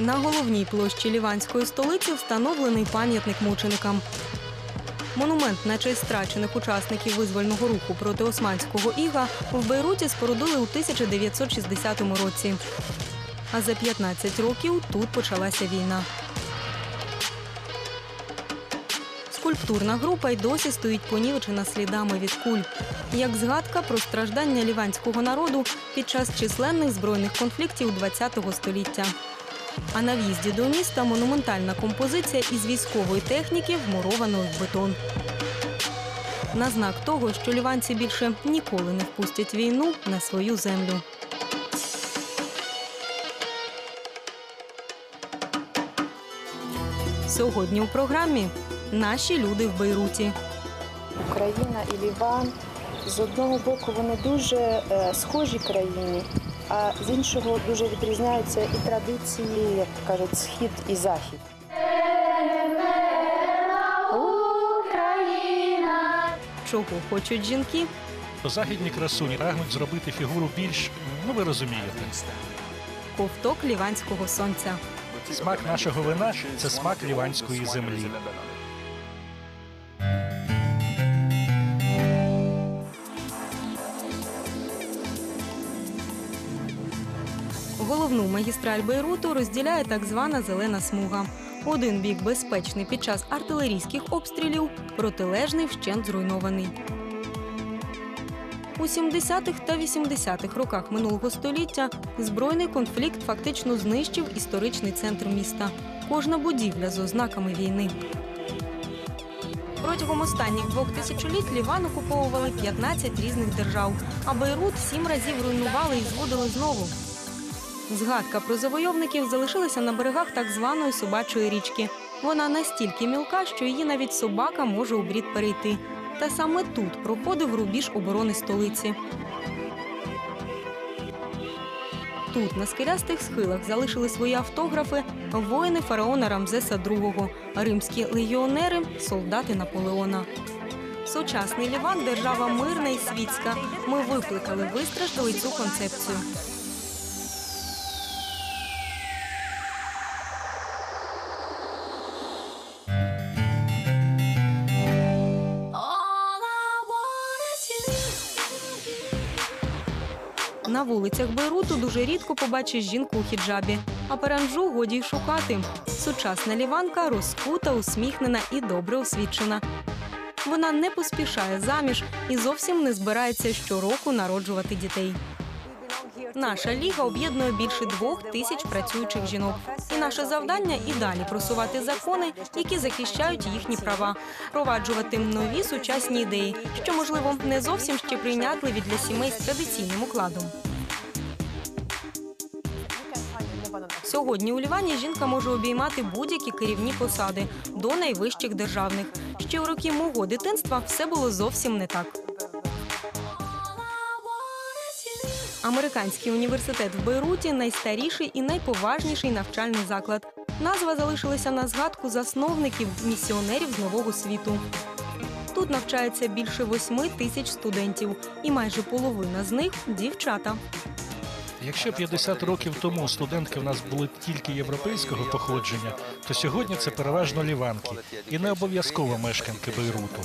На головній площі ліванської столиці встановлений пам'ятник мученикам. Монумент на честь страчених учасників визвольного руху проти османського іга в Бейруті спорудили у 1960 році. А за 15 років тут почалася війна. Скульптурна група й досі стоїть понівечена слідами від куль, як згадка про страждання ліванського народу під час численних збройних конфліктів ХХ століття. А на в'їзді до міста монументальна композиція із військової техніки, вмурованої в бетон. На знак того, що ліванці більше ніколи не впустять війну на свою землю. Сьогодні у програмі наші люди в Бейруті. Україна і Ліван з одного боку вони дуже е, схожі країни, а з іншого дуже відрізняються і традиції, як кажуть, схід і захід. Чого хочуть жінки? Західні красуні прагнуть зробити фігуру більш, ну ви розумієте. Ковток ліванського сонця. Смак нашого вина це смак ліванської землі. Головну магістраль Бейруту розділяє так звана зелена смуга. Один бік безпечний під час артилерійських обстрілів, протилежний вщент зруйнований. У 70-х та 80-х роках минулого століття збройний конфлікт фактично знищив історичний центр міста. Кожна будівля з ознаками війни. Протягом останніх двох тисячоліть Ліван окуповували 15 різних держав, а Бейрут сім разів руйнували і зводили знову. Згадка про завойовників залишилася на берегах так званої собачої річки. Вона настільки мілка, що її навіть собака може у брід перейти. Та саме тут проходив рубіж оборони столиці. Тут, на скелястих схилах, залишили свої автографи воїни фараона Рамзеса II, римські легіонери, солдати Наполеона. Сучасний Ліван держава мирна і світська. Ми викликали, вистраждали цю концепцію. На вулицях Бейруту дуже рідко побачиш жінку у хіджабі, а паранджу годі й шукати. Сучасна ліванка розкута, усміхнена і добре освічена. Вона не поспішає заміж і зовсім не збирається щороку народжувати дітей. Наша ліга об'єднує більше двох тисяч працюючих жінок. І наше завдання і далі просувати закони, які захищають їхні права, впроваджувати нові сучасні ідеї, що можливо не зовсім ще прийнятливі для сімей з традиційним укладом. Сьогодні у Лівані жінка може обіймати будь-які керівні посади до найвищих державних. Ще у роки мого дитинства все було зовсім не так. Американський університет в Бейруті найстаріший і найповажніший навчальний заклад. Назва залишилася на згадку засновників місіонерів нового світу. Тут навчається більше восьми тисяч студентів, і майже половина з них дівчата. Якщо 50 років тому студентки в нас були тільки європейського походження, то сьогодні це переважно ліванки і не обов'язково мешканки Бейруту.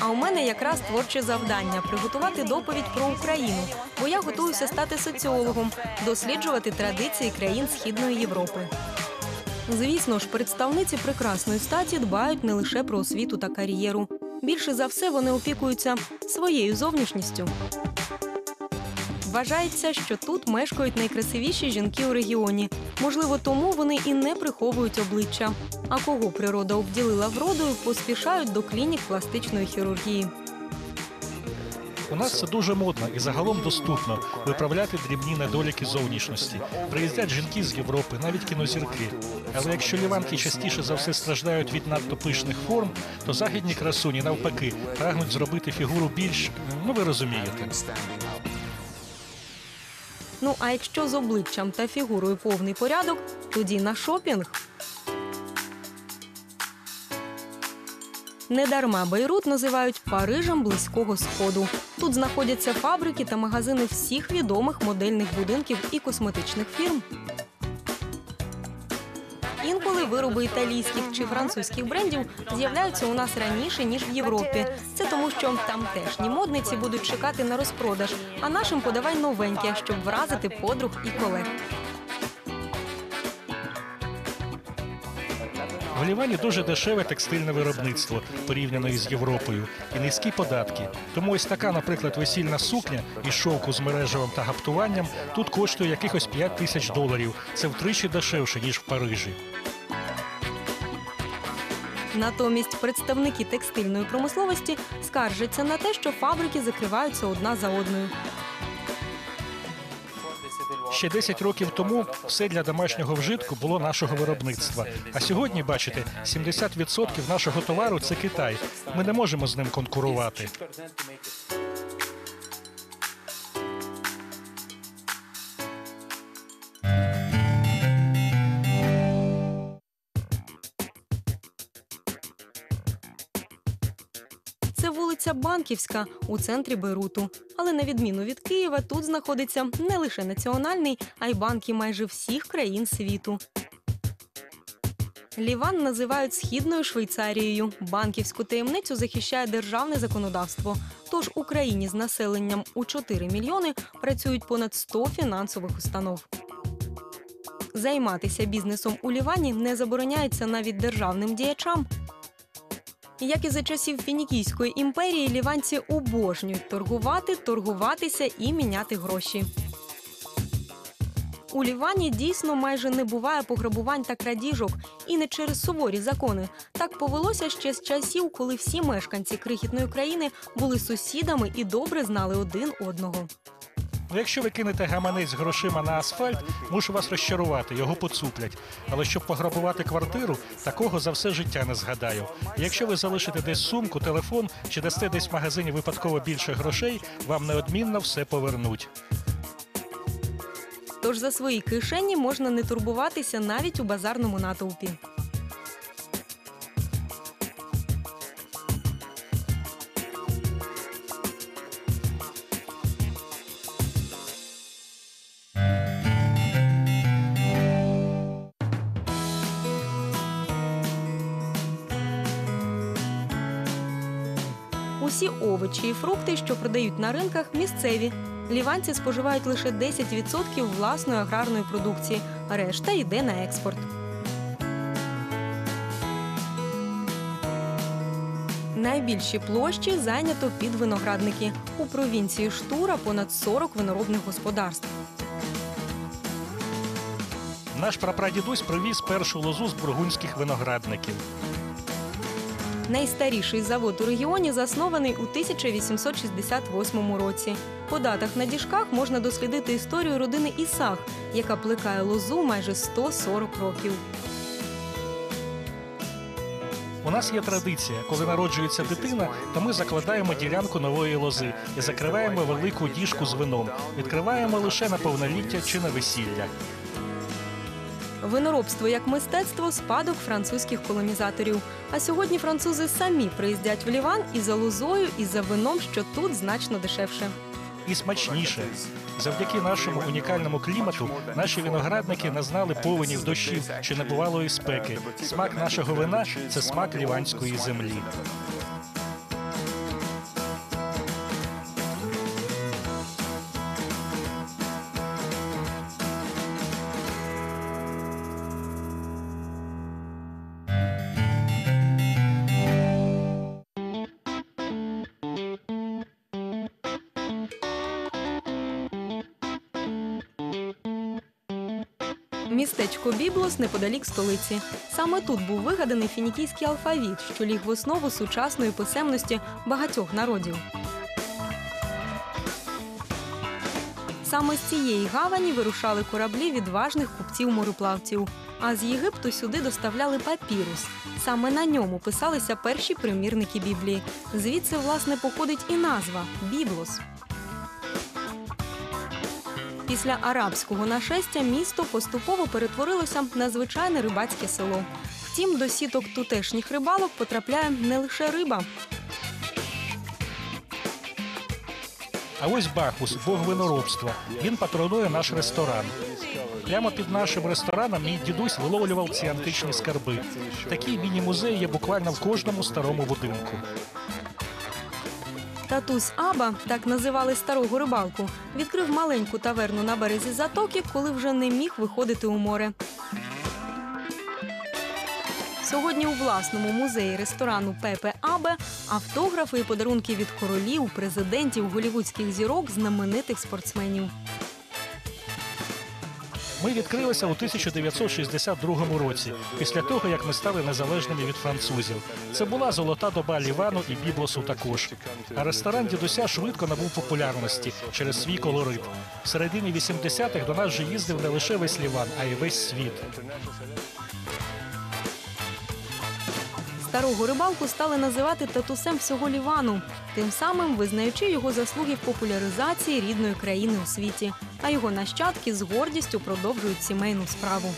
А у мене якраз творче завдання приготувати доповідь про Україну, бо я готуюся стати соціологом, досліджувати традиції країн Східної Європи. Звісно ж, представниці прекрасної статі дбають не лише про освіту та кар'єру. Більше за все вони опікуються своєю зовнішністю. Вважається, що тут мешкають найкрасивіші жінки у регіоні. Можливо, тому вони і не приховують обличчя. А кого природа обділила вродою, поспішають до клінік пластичної хірургії. У нас це дуже модно і загалом доступно виправляти дрібні недоліки зовнішності. Приїздять жінки з Європи, навіть кінозірки. Але якщо ліванки частіше за все страждають від надто пишних форм, то західні красуні навпаки прагнуть зробити фігуру більш, ну ви розумієте. Ну а якщо з обличчям та фігурою повний порядок, тоді на шопінг. Недарма Бейрут називають Парижем близького сходу. Тут знаходяться фабрики та магазини всіх відомих модельних будинків і косметичних фірм. Інколи вироби італійських чи французьких брендів з'являються у нас раніше ніж в Європі. Це тому, що тамтешні модниці будуть чекати на розпродаж, а нашим подавай новеньке, щоб вразити подруг і колег. В Лівані дуже дешеве текстильне виробництво порівняно із Європою і низькі податки. Тому ось така, наприклад, весільна сукня із шовку з мережевим та гаптуванням тут коштує якихось 5 тисяч доларів. Це втричі дешевше ніж в Парижі. Натомість представники текстильної промисловості скаржаться на те, що фабрики закриваються одна за одною. Ще 10 років тому все для домашнього вжитку було нашого виробництва. А сьогодні, бачите, 70% нашого товару це Китай. Ми не можемо з ним конкурувати. Вулиця Банківська у центрі Бейруту. Але на відміну від Києва, тут знаходиться не лише національний, а й банки майже всіх країн світу. Ліван називають східною Швейцарією. Банківську таємницю захищає державне законодавство. Тож Україні з населенням у 4 мільйони працюють понад 100 фінансових установ. Займатися бізнесом у Лівані не забороняється навіть державним діячам. Як і за часів Фінікійської імперії, ліванці обожнюють торгувати, торгуватися і міняти гроші. У Лівані дійсно майже не буває пограбувань та крадіжок, і не через суворі закони. Так повелося ще з часів, коли всі мешканці крихітної країни були сусідами і добре знали один одного. Ну, якщо ви кинете гаманець грошима на асфальт, мушу вас розчарувати, його поцуплять. Але щоб пограбувати квартиру, такого за все життя не згадаю. І якщо ви залишите десь сумку, телефон чи дасте десь в магазині випадково більше грошей, вам неодмінно все повернуть. Тож за свої кишені можна не турбуватися навіть у базарному натовпі. Усі овочі і фрукти, що продають на ринках, місцеві. Ліванці споживають лише 10% власної аграрної продукції, решта йде на експорт. Найбільші площі зайнято під виноградники. У провінції Штура понад 40 виноробних господарств. Наш прапрадідусь привіз першу лозу з бургунських виноградників. Найстаріший завод у регіоні заснований у 1868 році. По датах на діжках можна дослідити історію родини Ісах, яка плекає лозу майже 140 років. У нас є традиція, коли народжується дитина, то ми закладаємо ділянку нової лози і закриваємо велику діжку з вином. Відкриваємо лише на повноліття чи на весілля. Виноробство як мистецтво спадок французьких колонізаторів. А сьогодні французи самі приїздять в Ліван і за лозою, і за вином, що тут значно дешевше. І смачніше. Завдяки нашому унікальному клімату наші виноградники не знали повенів дощів чи небувалої спеки. Смак нашого вина це смак ліванської землі. Містечко Біблос неподалік столиці. Саме тут був вигаданий фінікійський алфавіт, що ліг в основу сучасної писемності багатьох народів. Саме з цієї гавані вирушали кораблі відважних купців-мореплавців. А з Єгипту сюди доставляли папірус. Саме на ньому писалися перші примірники Біблії. Звідси, власне, походить і назва Біблос. Після арабського нашестя місто поступово перетворилося на звичайне рибацьке село. Втім, до сіток тутешніх рибалок потрапляє не лише риба. А ось Бахус, бог виноробства. Він патронує наш ресторан. Прямо під нашим рестораном мій дідусь виловлював ці античні скарби. Такі міні-музеї є буквально в кожному старому будинку. Татусь Аба, так називали старого рибалку, відкрив маленьку таверну на березі затоки, коли вже не міг виходити у море. Сьогодні у власному музеї ресторану Пепе Абе автографи і подарунки від королів, президентів, голівудських зірок, знаменитих спортсменів. Ми відкрилися у 1962 році, після того як ми стали незалежними від французів. Це була золота доба Лівану і Біблосу також. А ресторан дідуся швидко набув популярності через свій колорит. В середині 80-х до нас же їздив не лише весь Ліван, а й весь світ. Старого рибалку стали називати татусем всього Лівану, тим самим визнаючи його заслуги в популяризації рідної країни у світі. А його нащадки з гордістю продовжують сімейну справу.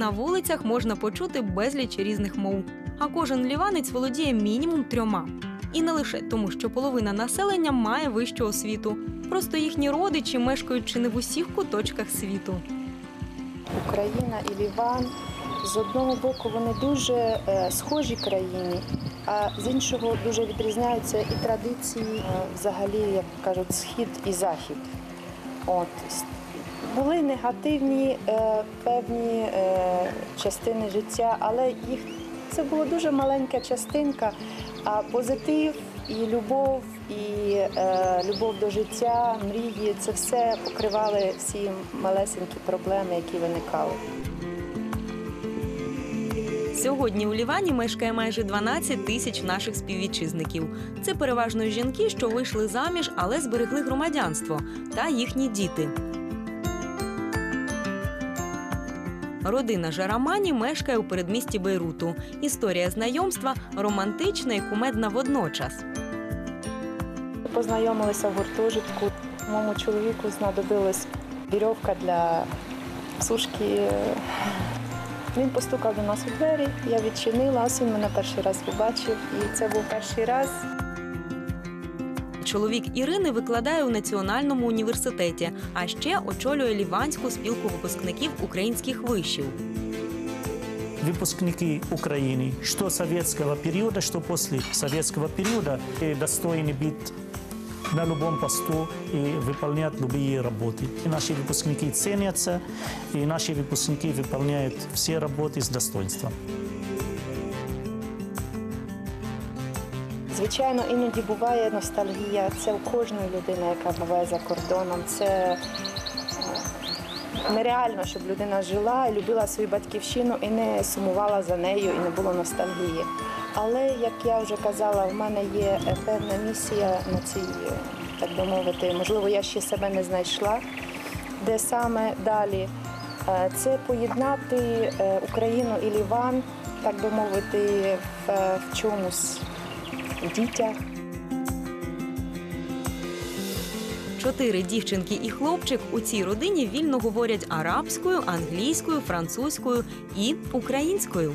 На вулицях можна почути безліч різних мов, а кожен ліванець володіє мінімум трьома. І не лише тому, що половина населення має вищу освіту. Просто їхні родичі мешкають чи не в усіх куточках світу. Україна і Ліван з одного боку вони дуже е, схожі країни, а з іншого дуже відрізняються і традиції, е, взагалі, як кажуть, схід і захід. От були негативні е, певні е, частини життя, але їх це була дуже маленька частинка. А позитив і любов, і е, любов до життя, мрії це все покривали всі малесенькі проблеми, які виникали. Сьогодні у Лівані мешкає майже 12 тисяч наших співвітчизників. Це переважно жінки, що вийшли заміж, але зберегли громадянство, та їхні діти. Родина Жарамані мешкає у передмісті Бейруту. Історія знайомства романтична і кумедна водночас. Познайомилися в гуртожитку. Моєму чоловіку знадобилась вірьовка для сушки. Він постукав до нас у двері, я відчинила, ось він мене перший раз побачив, і це був перший раз. Чоловік Ірини викладає у національному університеті, а ще очолює ліванську спілку випускників українських вишів. выпускники Украины, что советского периода, что после советского периода, э, достойны быть на любом посту и выполнять любые работы. И наши выпускники ценятся, и наши выпускники выполняют все работы с достоинством. Звичайно, іноді буває ностальгія. Це у кожної людини, яка буває за кордоном. Це е, нереально, щоб людина жила і любила свою батьківщину і не сумувала за нею, і не було ностальгії. Але як я вже казала, в мене є е, певна місія на цій, е, так би мовити, можливо, я ще себе не знайшла, де саме далі. Це поєднати Україну і Ліван, так би мовити, в чомусь в дітях. Чотири дівчинки і хлопчик у цій родині вільно говорять арабською, англійською, французькою і українською.